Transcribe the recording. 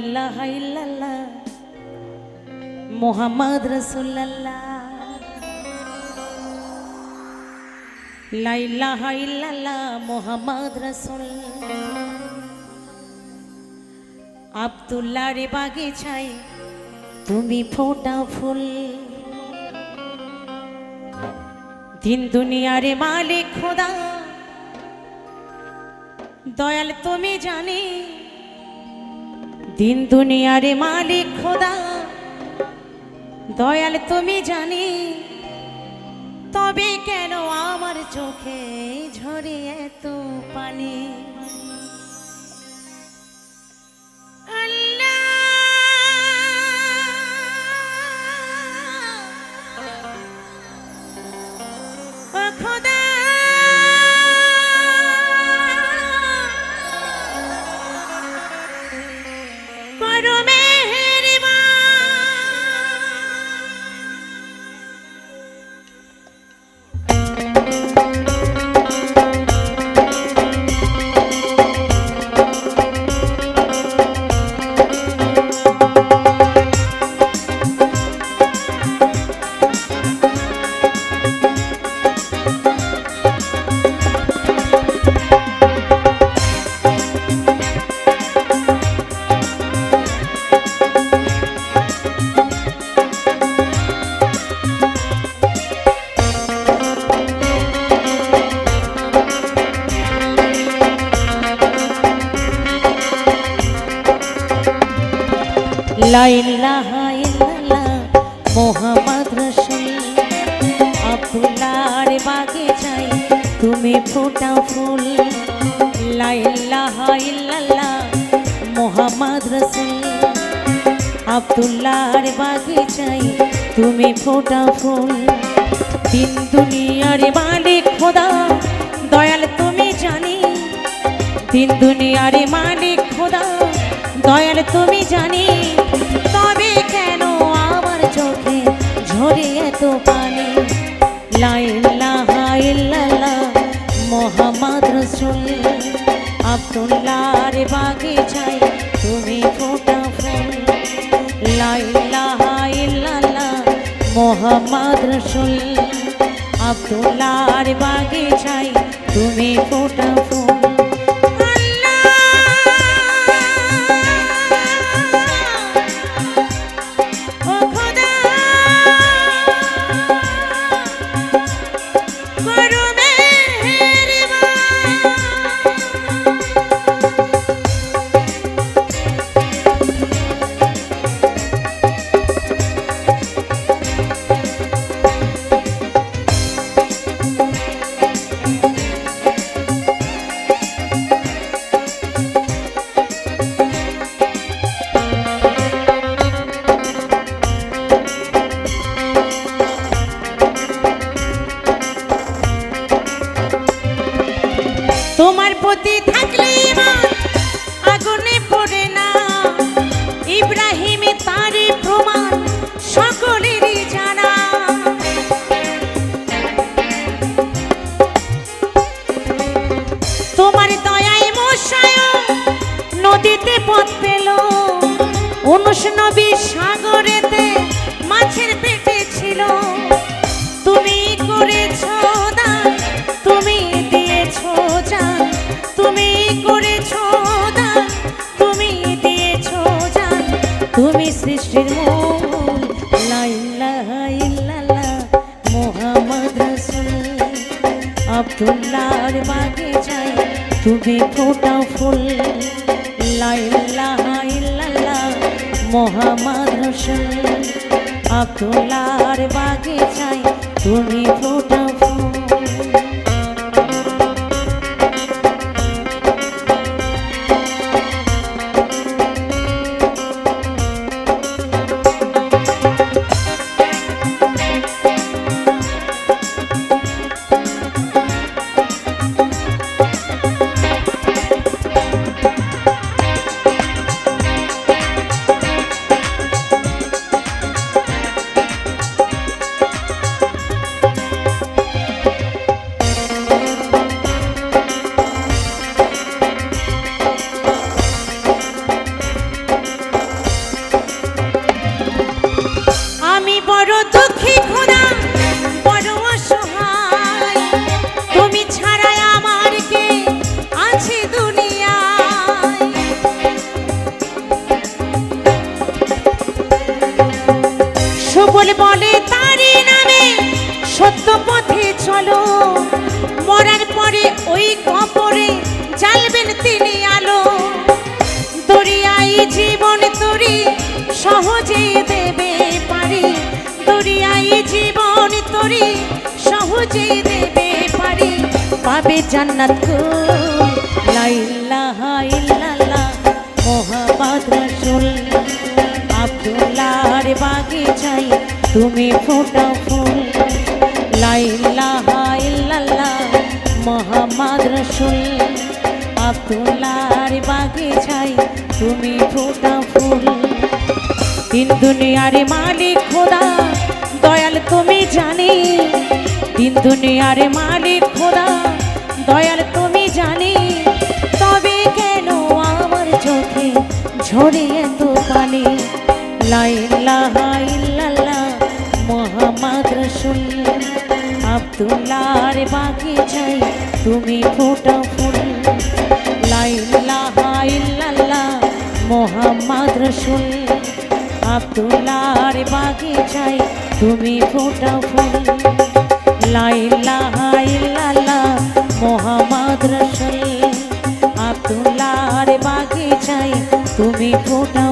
ইল্লাল্লাহ, মোহাম্মদ রসুল্লাহ লাইলাহা ইল্লাল্লাহ, মোহাম্মদ রসুল আব্দুল্লাহ রে বাগিচায় তুমি ফোটা ফুল। দিন দুনিয়ারে মালিক খোদা, দয়াল তুমি জানি। দিন দুনিয়ারে মালিক খোদা। দয়াল তুমি জানি তবে কেন আমার চোখে ঝরে এত পানি? মোহাম্মদ রসুল আব্দুল্লাহর বাগে যাই, তুমি ফোটা ফুল। লা ইলাহা ইল্লাল্লাহ মোহাম্মদ রসুল আব্দুল্লাহর বাগে যাই, তুমি ফোটা ফুল। দিন দুনিয়ার মালিক খোদা, দয়াল তুমি জানি। দিন দুনিয়ারে মালিক খোদা, দয়াল তুমি জানি। ঝরে এত পানি। লাইল্লাহা মোহাম্মদ রসুল আব্দুল্লাহর বাগে চাই তুমি ফোটা ফুল। লাইল্লাহা মোহাম্মদ রসুল আব্দুল্লাহর বাগে চাই তুমি ফোটা ফুল। party. তুমি সৃষ্টির মূল। লা ইলাহা ইল্লাল্লাহ মুহাম্মদ আব্দুল্লাহর বাগে যাই, তুমি ফোটা ফুল। লা ইলাহা ইল্লাল্লাহ মোহাম্মদ রসুল। আব্দুল্লাহর বাগে যাই, তুমি ফোটা জীবন তরি, সহজে দেবে পারি। দরিয়াই জীবন তরি, সহজে দেবে পারি। পাবে জান্নাত গো লা ইলাহা ইল্লাল্লাহ মোহাম্মদ রাসূল। আব্দুল্লাহর বাগিচায় তুমি ফোটা ফুল। তুমি ফোটা ফুল। তিন দুনিয়ার মালিক খোদা, দয়াল তুমি জানি। তিন দুনিয়ার মালিক খোদা, দয়াল তুমি জানি। তবে কেন আমার চোখে ঝরে তো পানি? লাইল্লাহা ইল্লাল্লাহ মোহাম্মদ রসুল। আব্দুল্লাহর বাগিচায় তুমি ফোটা ফুল। লাইল্লাহা ইল্লাল্লাহ মোহাম্মদ রসুল আব্দুল্লার বাগে চাই তুমি ফোটা ফুল। ইল্লাল্লাহ মোহাম্মদ রসুল আব্দুল্লার বাগে চাই তুমি ফোটা